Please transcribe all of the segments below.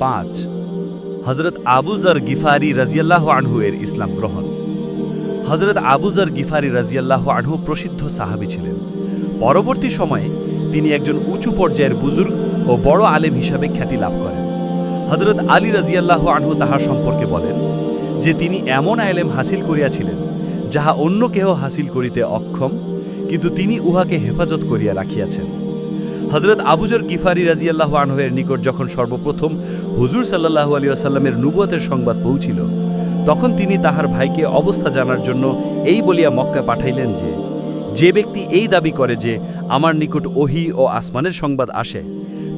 পাঁচ হজরত আবুজর গিফারি রাজিয়াল্লাহ আনহু এর ইসলাম গ্রহণ। হজরত আবুজর গিফারি রাজিয়াল্লাহ আনহু প্রসিদ্ধ সাহাবী ছিলেন। পরবর্তী সময়ে তিনি একজন উঁচু পর্যায়ের বুজুর্গ ও বড় আলেম হিসাবে খ্যাতি লাভ করেন। হজরত আলী রাজিয়াল্লাহ আনহু তাহার সম্পর্কে বলেন যে, তিনি এমন আলেম হাসিল করিয়াছিলেন যাহা অন্য কেহ হাসিল করিতে অক্ষম, কিন্তু তিনি উহাকে হেফাজত করিয়া রাখিয়াছেন। হজরত আবুজর গিফারি রাজিয়াল্লাহ আনহের নিকট যখন সর্বপ্রথম হুজুর সাল্লাহু আলী আসাল্লামের নুবুয়তের সংবাদ পৌঁছিল, তখন তিনি তাহার ভাইকে অবস্থা জানার জন্য এই বলিয়া মক্কায় পাঠাইলেন যে যে ব্যক্তি এই দাবি করে যে আমার নিকট ওহি ও আসমানের সংবাদ আসে,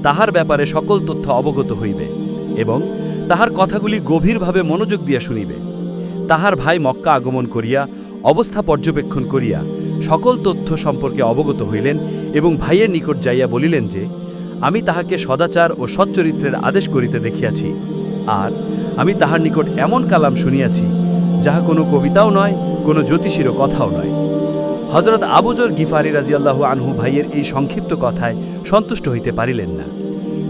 তাহার ব্যাপারে সকল তথ্য অবগত হইবে এবং তাহার কথাগুলি গভীরভাবে মনোযোগ দিয়া শুনিবে। তাহার ভাই মক্কা আগমন করিয়া অবস্থা পর্যবেক্ষণ করিয়া সকল তথ্য সম্পর্কে অবগত হইলেন এবং ভাইয়ের নিকট যাইয়া বলিলেন যে, আমি তাহাকে সদাচার ও সচ্চরিত্রের আদেশ করিতে দেখিয়াছি, আর আমি তাহার নিকট এমন কালাম শুনিয়াছি, যাহা কোনো কবিতাও নয়, কোনো জ্যোতিষীরও কথাও নয়। হজরত আবুজর গিফারি রাজিয়াল্লাহু আনহু ভাইয়ের এই সংক্ষিপ্ত কথায় সন্তুষ্ট হইতে পারিলেন না।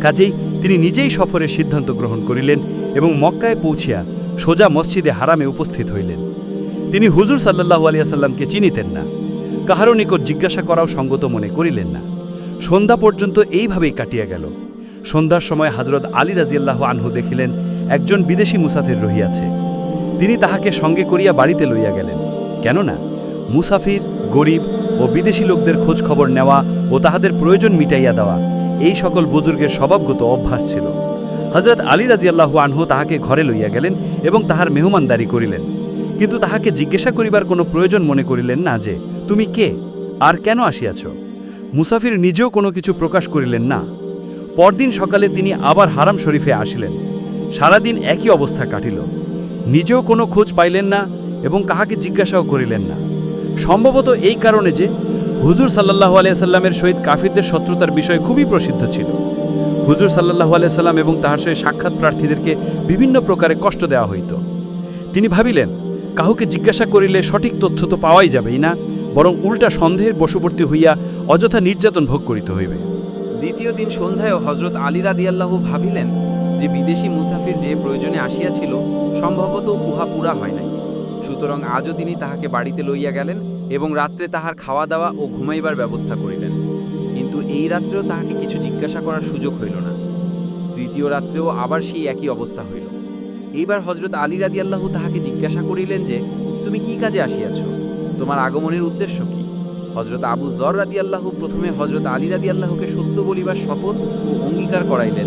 কাজেই তিনি নিজেই সফরের সিদ্ধান্ত গ্রহণ করিলেন এবং মক্কায় পৌঁছিয়া সোজা মসজিদে হারামে উপস্থিত হইলেন। তিনি হুজুর সাল্লাহু আলিয়াসাল্লামকে চিনিতেন না। কাহারও নিকট জিজ্ঞাসা করাও সঙ্গত মনে করিলেন না। সন্ধ্যা পর্যন্ত এইভাবেই কাটিয়া গেল। সন্ধ্যার সময় হজরত আলী রাজিয়াল্লাহ আনহু দেখিলেন, একজন বিদেশি মুসাফির রহিয়াছে। তিনি তাহাকে সঙ্গে করিয়া বাড়িতে লইয়া গেলেন। কেননা, মুসাফির, গরিব ও বিদেশি লোকদের খোঁজ খবর নেওয়া ও তাহাদের প্রয়োজন মিটাইয়া দেওয়া, এই সকল বুজুর্গের স্বভাবগত অভ্যাস ছিল। হজরত আলী রাজিয়াল্লাহু আনহু তাহাকে ঘরে লইয়া গেলেন এবং তাহার মেহমানদারি করিলেন। কিন্তু তাহাকে জিজ্ঞাসা করিবার কোনো প্রয়োজন মনে করিলেন না যে, তুমি কে? আর কেন আসিয়াছ? মুসাফির নিজেও কোনো কিছু প্রকাশ করিলেন না। পরদিন সকালে তিনি আবার হারাম শরীফে আসিলেন। সারাদিন একই অবস্থা কাটিল। নিজেও কোনো খোঁজ পাইলেন না এবং কাহাকে জিজ্ঞাসাও করিলেন না। সম্ভবত এই কারণে যে, হুজুর সাল্লাহ আলিয়াল্লামের সহিত কাফিরদের শত্রুতার বিষয় খুবই প্রসিদ্ধ ছিল। হুজুর সাল্লাহ আলিয়াল্লাম এবং তাহার সহিত সাক্ষাৎ প্রার্থীদেরকে বিভিন্ন প্রকারে কষ্ট দেওয়া হইত। তিনি ভাবিলেন কাহুকে জিজ্ঞাসা করিলে সঠিক তথ্য তো পাওয়াই যাবেই না, বরং উল্টা সন্দেহের বশবর্তী হইয়া অযথা নির্যাতন ভোগ করিতে হইবে। দ্বিতীয় দিন সন্ধ্যায়ও হজরত আলী রাদিয়াল্লাহু ভাবিলেন যে বিদেশি মুসাফির যে প্রয়োজনে আসিয়াছিল, সম্ভবত উহা পুরা হয় নাই। সুতরাং আজও তিনি তাহাকে বাড়িতে লইয়া গেলেন এবং রাত্রে তাহার খাওয়া দাওয়া ও ঘুমাইবার ব্যবস্থা করিলেন। কিন্তু এই রাত্রেও তাহাকে কিছু জিজ্ঞাসা করার সুযোগ হইল না। তৃতীয় রাত্রেও আবার সেই একই অবস্থা হইল। এইবার হজরত আলী রাদিয়াল্লাহু তাহাকে জিজ্ঞাসা করিলেন যে, তুমি কি কাজে আসিয়াছ? তোমার আগমনের উদ্দেশ্য কি? হজরত আবু জর রাদিয়াল্লাহু প্রথমে হজরত আলী রাদি আল্লাহকে সত্য বলিবার শপথ ও অঙ্গীকার করাইলেন,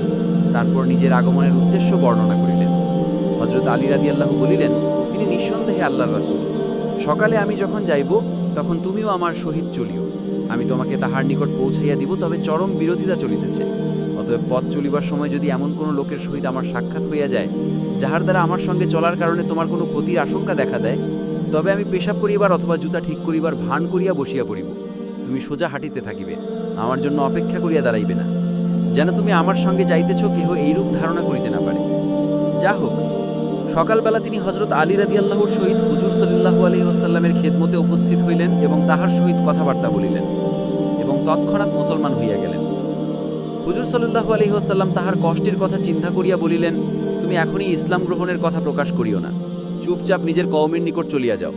তারপর নিজের আগমনের উদ্দেশ্য বর্ণনা করিলেন। হজরত আলী রাদিয়াল্লাহু বলিলেন, তিনি নিঃসন্দেহে আল্লাহর রাসূল। সকালে আমি যখন যাইব, তখন তুমিও আমার সহিত চলিও। আমি তোমাকে তাহার নিকট পৌঁছাইয়া দিব, তবে চরম বিরোধিতা চলিতেছে। অতএব পথ চলিবার সময় যদি এমন কোনো লোকের সহিত আমার সাক্ষাৎ হইয়া যায় যাহার দ্বারা আমার সঙ্গে চলার কারণে তোমার কোনো ক্ষতির আশঙ্কা দেখা দেয়, তবে আমি পেশাব করিবার অথবা জুতা ঠিক করিবার ভান করিয়া বসিয়া পড়িব। তুমি সোজা হাঁটিতে থাকিবে, আমার জন্য অপেক্ষা করিয়া দাঁড়াইবে না। যেন তুমি আমার সঙ্গে যাইতেছ, কেহ এইরূপ ধারণা করিতে না পারে। যা হোক, সকালবেলা তিনি হজরত আলী রাদি আল্লাহর সহিত হুজুর সাল্লাহু আলহি আসাল্লামের খেদমতে উপস্থিত হইলেন এবং তাহার সহিত কথাবার্তা বলিলেন এবং তৎক্ষণাৎ মুসলমান হইয়া গেলেন। হুজুর সাল্লাহু আলহি আসাল্লাম তাহার কষ্টের কথা চিন্তা করিয়া বলিলেন তুমি এখনই ইসলাম গ্রহণের কথা প্রকাশ করিও না। চুপচাপ নিজের কওমের নিকট চলিয়া যাও।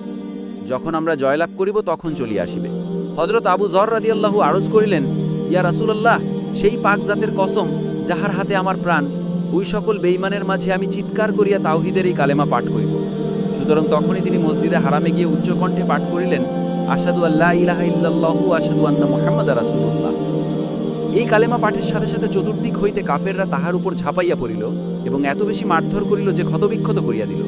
যখন আমরা জয়লাভ করিব, তখন চলিয়া আসিবে। হজরত আবু জর রাদিয়াল্লাহু আরজ করিলেন, ইয়া রাসূলুল্লাহ, সেই পাক জাতের কসম যাহার হাতে আমার প্রাণ, ওই সকল বেঈমানের মাঝে আমি চিৎকার করিয়া তাওহিদের এই কালেমা পাঠ করিব। সুতরাং তখনই তিনি মসজিদে হারামে গিয়ে উচ্চকণ্ঠে পাঠ করিলেন আসাদু আল্লাহ ইলাহা ইল্লাল্লাহু আসাদু আন্না মুহাম্মাদ রাসূলুল্লাহ। এই কালেমা পাঠের সাথে সাথে চতুর্দিক হইতে কাফেররা তাহার উপর ঝাঁপাইয়া পড়িল। এবং এত বেশি মারধর করিল যে ক্ষতবিক্ষত করিয়া দিল।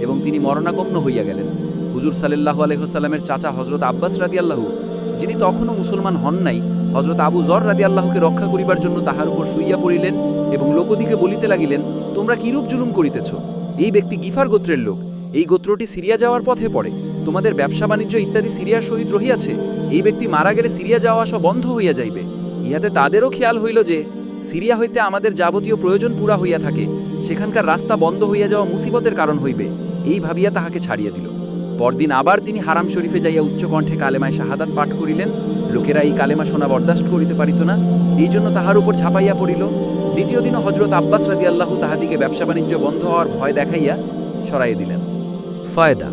এবং তিনি মরণাগম্য হইয়া গেলেন। হুজুর সাল্লাহ আলহিহাস্লামের চাচা হজরত আব্বাস রাদি আল্লাহু যিনি তখনও মুসলমান হন নাই হজরত আবু জর রাদি আল্লাহকে রক্ষা করিবার জন্য তাহার উপর শুইয়া পড়িলেন এবং লোকদিকে বলিতে লাগিলেন, তোমরা কিরূপ জুলুম করিতেছ? এই ব্যক্তি গিফার গোত্রের লোক। এই গোত্রটি সিরিয়া যাওয়ার পথে পড়ে। তোমাদের ব্যবসা বাণিজ্য ইত্যাদি সিরিয়ার সহিত রহিয়াছে। এই ব্যক্তি মারা গেলে সিরিয়া যাওয়া আসা বন্ধ হইয়া যাইবে। ইহাতে তাদেরও খেয়াল হইল যে সিরিয়া হইতে আমাদের যাবতীয় প্রয়োজন পুরা হইয়া থাকে, সেখানকার রাস্তা বন্ধ হইয়া যাওয়া মুসিবতের কারণ হইবে, এই ভাবিয়া তাহাকে ছাড়িয়া দিল। পরদিন আবার তিনি হারাম শরীফে যাইয়া উচ্চকণ্ঠে কালেমায় শাহাদাত পাঠ করিলেন, লোকেরা এই কালেমা শোনা বরদাস্ত করিতে পারিত না, এই জন্য তাহার উপর ছাপাইয়া পড়িল। দ্বিতীয় দিন হজরত আব্বাস রাদিয়াল্লাহু তাহাদিকে ব্যবসা বাণিজ্য বন্ধ হওয়ার ভয় দেখাইয়া সরাইয়ে দিলেন। ফায়দা,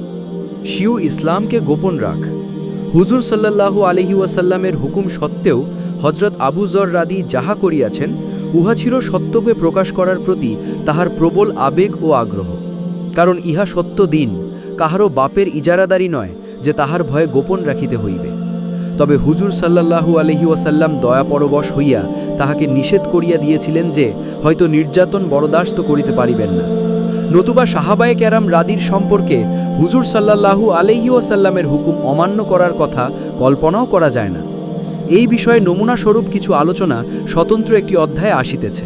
শিউ ইসলামকে গোপন রাখ। হুজুর সাল্লাল্লাহু আলহি ওয়াসাল্লামের হুকুম সত্ত্বেও হজরত আবু জর রাদি যাহা করিয়াছেন, উহা ছিল সত্যবে প্রকাশ করার প্রতি তাহার প্রবল আবেগ ও আগ্রহ। কারণ ইহা সত্য দিন, কাহারও বাপের ইজারাদারি নয় যে তাহার ভয়ে গোপন রাখিতে হইবে। তবে হুজুর সাল্লাল্লাহু আলহি ওয়াসাল্লাম দয়াপরবশ হইয়া তাহাকে নিষেধ করিয়া দিয়েছিলেন যে হয়তো নির্যাতন বরদাস্ত করিতে পারিবেন না। নতুবা সাহাবায়ে ক্যারাম রাদির সম্পর্কে হুজুর সাল্লাল্লাহু আলহি ওয়াসাল্লামের হুকুম অমান্য করার কথা কল্পনাও করা যায় না। এই বিষয়ে নমুনাস্বরূপ কিছু আলোচনা স্বতন্ত্র একটি অধ্যায়ে আসিতেছে।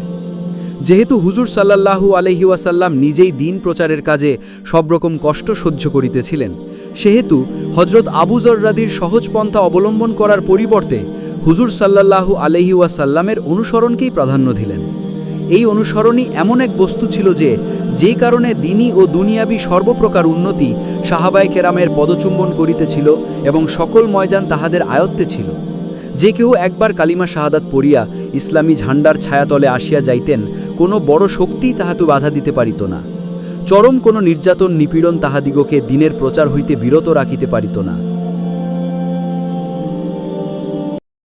যেহেতু হুজুর সাল্লাল্লাহু আলহি ওয়াসাল্লাম নিজেই দিন প্রচারের কাজে সব রকম কষ্ট সহ্য করিতেছিলেন, সেহেতু হজরত আবু জর্রাদির সহজ পন্থা অবলম্বন করার পরিবর্তে হুজুর সাল্লাল্লাহু আলহি ওয়াসাল্লামের অনুসরণকেই প্রাধান্য দিলেন। এই অনুসরণই এমন এক বস্তু ছিল যে যে কারণে দিনী ও দুনিয়াবি সর্বপ্রকার উন্নতি সাহাবায় কেরামের পদচুম্বন করিতেছিল এবং সকল ময়জান তাহাদের আয়ত্তে ছিল। যে কেউ একবার কালিমা শাহাদাত পড়িয়া ইসলামী ঝান্ডার ছায়াতলে আসিয়া যাইতেন, কোনো বড় শক্তিই তাহাতে বাধা দিতে পারিত না। চরম কোনো নির্যাতন নিপীড়ন তাহাদিগকে দিনের প্রচার হইতে বিরত রাখিতে পারিত না।